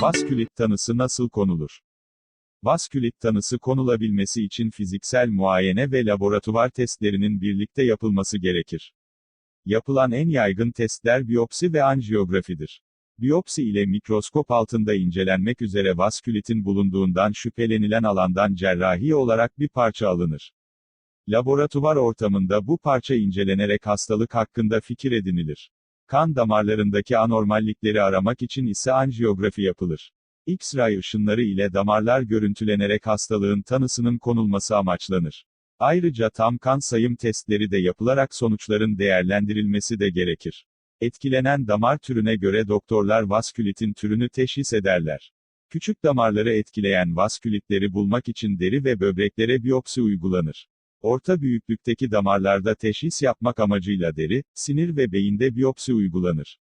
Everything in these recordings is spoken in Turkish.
Vaskülit tanısı nasıl konulur? Vaskülit tanısı konulabilmesi için fiziksel muayene ve laboratuvar testlerinin birlikte yapılması gerekir. Yapılan en yaygın testler biyopsi ve anjiyografidir. Biyopsi ile mikroskop altında incelenmek üzere vaskülitin bulunduğundan şüphelenilen alandan cerrahi olarak bir parça alınır. Laboratuvar ortamında bu parça incelenerek hastalık hakkında fikir edinilir. Kan damarlarındaki anormallikleri aramak için ise anjiyografi yapılır. X-ray ışınları ile damarlar görüntülenerek hastalığın tanısının konulması amaçlanır. Ayrıca tam kan sayım testleri de yapılarak sonuçların değerlendirilmesi de gerekir. Etkilenen damar türüne göre doktorlar vaskülitin türünü teşhis ederler. Küçük damarları etkileyen vaskülitleri bulmak için deri ve böbreklere biyopsi uygulanır. Orta büyüklükteki damarlarda teşhis yapmak amacıyla deri, sinir ve beyinde biyopsi uygulanır.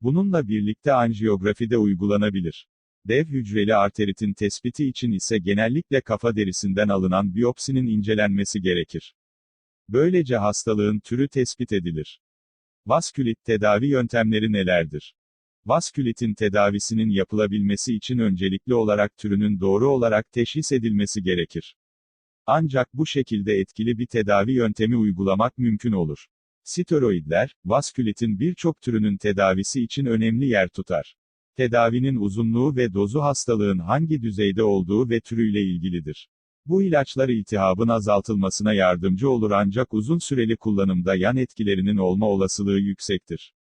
Bununla birlikte anjiyografi de uygulanabilir. Dev hücreli arteritin tespiti için ise genellikle kafa derisinden alınan biyopsinin incelenmesi gerekir. Böylece hastalığın türü tespit edilir. Vaskülit tedavi yöntemleri nelerdir? Vaskülitin tedavisinin yapılabilmesi için öncelikli olarak türünün doğru olarak teşhis edilmesi gerekir. Ancak bu şekilde etkili bir tedavi yöntemi uygulamak mümkün olur. Steroidler, vaskülitin birçok türünün tedavisi için önemli yer tutar. Tedavinin uzunluğu ve dozu hastalığın hangi düzeyde olduğu ve türüyle ilgilidir. Bu ilaçlar iltihabın azaltılmasına yardımcı olur ancak uzun süreli kullanımda yan etkilerinin olma olasılığı yüksektir.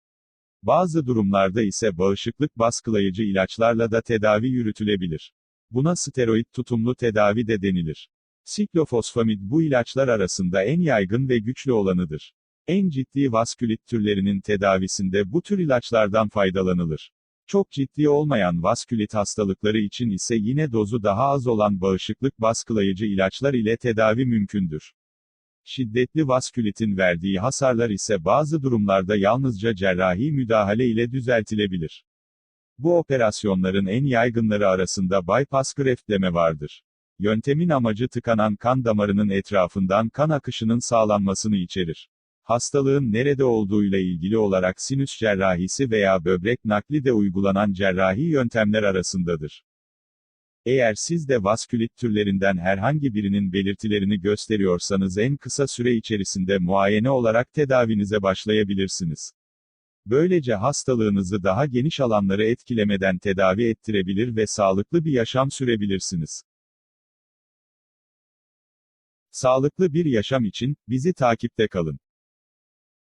Bazı durumlarda ise bağışıklık baskılayıcı ilaçlarla da tedavi yürütülebilir. Buna steroid tutumlu tedavi de denilir. Siklofosfamid bu ilaçlar arasında en yaygın ve güçlü olanıdır. En ciddi vaskülit türlerinin tedavisinde bu tür ilaçlardan faydalanılır. Çok ciddi olmayan vaskülit hastalıkları için ise yine dozu daha az olan bağışıklık baskılayıcı ilaçlar ile tedavi mümkündür. Şiddetli vaskülitin verdiği hasarlar ise bazı durumlarda yalnızca cerrahi müdahale ile düzeltilebilir. Bu operasyonların en yaygınları arasında bypass greftleme vardır. Yöntemin amacı tıkanan kan damarının etrafından kan akışının sağlanmasını içerir. Hastalığın nerede olduğuyla ilgili olarak sinüs cerrahisi veya böbrek nakli de uygulanan cerrahi yöntemler arasındadır. Eğer siz de vaskülit türlerinden herhangi birinin belirtilerini gösteriyorsanız en kısa süre içerisinde muayene olarak tedavinize başlayabilirsiniz. Böylece hastalığınızı daha geniş alanları etkilemeden tedavi ettirebilir ve sağlıklı bir yaşam sürebilirsiniz. Sağlıklı bir yaşam için bizi takipte kalın.